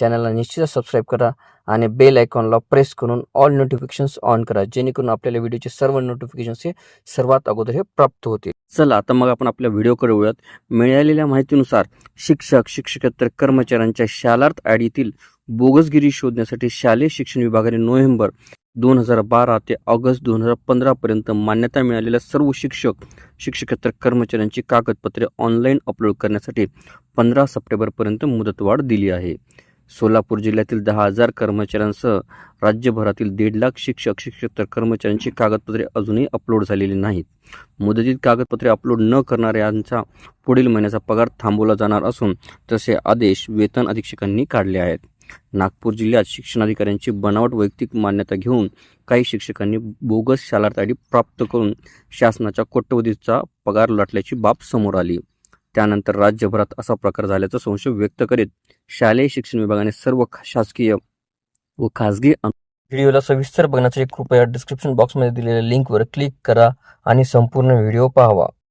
चॅनलला निश्चित सबस्क्राईब करा आणि बेल आयकॉनला प्रेस करून ऑल नोटिफिकेशन्स ऑन करा जेणेकरून आपल्याला व्हिडिओचे सर्व नोटिफिकेशन्स हे सर्वात अगोदर हे प्राप्त होतील. चला आता मग आपण आपल्या व्हिडिओकडे वळूयात. मिळालेल्या माहितीनुसार शिक्षक शिक्षकेतर कर्मचाऱ्यांच्या शालार्थ आयडीतील बोगसगिरी शोधण्यासाठी शालेय शिक्षण विभागाने नोव्हेंबर दोन हजार बारा ते ऑगस्ट दोन हजार पंधरापर्यंत मान्यता मिळालेल्या सर्व शिक्षक शिक्षकेतर कर्मचाऱ्यांची कागदपत्रे ऑनलाईन अपलोड करण्यासाठी पंधरा सप्टेंबरपर्यंत मुदतवाढ दिली आहे. सोलापूर जिल्ह्यातील दहा हजार कर्मचाऱ्यांसह राज्यभरातील दीड लाख शिक्षक शिक्षकेतर कर्मचाऱ्यांची कागदपत्रे अजूनही अपलोड झालेली नाहीत. मुदतीत कागदपत्रे अपलोड न करणाऱ्यांचा पुढील महिन्याचा पगार थांबवला जाणार असून तसे आदेश वेतन अधीक्षकांनी काढले आहेत. नागपूर जिल्ह्यात शिक्षणाधिकाऱ्यांची बनावट वैयक्तिक मान्यता घेऊन काही शिक्षकांनी बोगस शालार्थ आयडी प्राप्त करून शासनाच्या कोट्यवधीचा पगार लाटल्याची बाब समोर आली. त्यानंतर राज्यभरात असा प्रकार झाल्याचा संशय व्यक्त करीत शालेय शिक्षण विभागाने सर्व शासकीय व खासगी व्हिडिओला सविस्तर बघण्यासाठी कृपया डिस्क्रिप्शन बॉक्समध्ये दिलेल्या लिंकवर क्लिक करा आणि संपूर्ण व्हिडिओ पाहावा.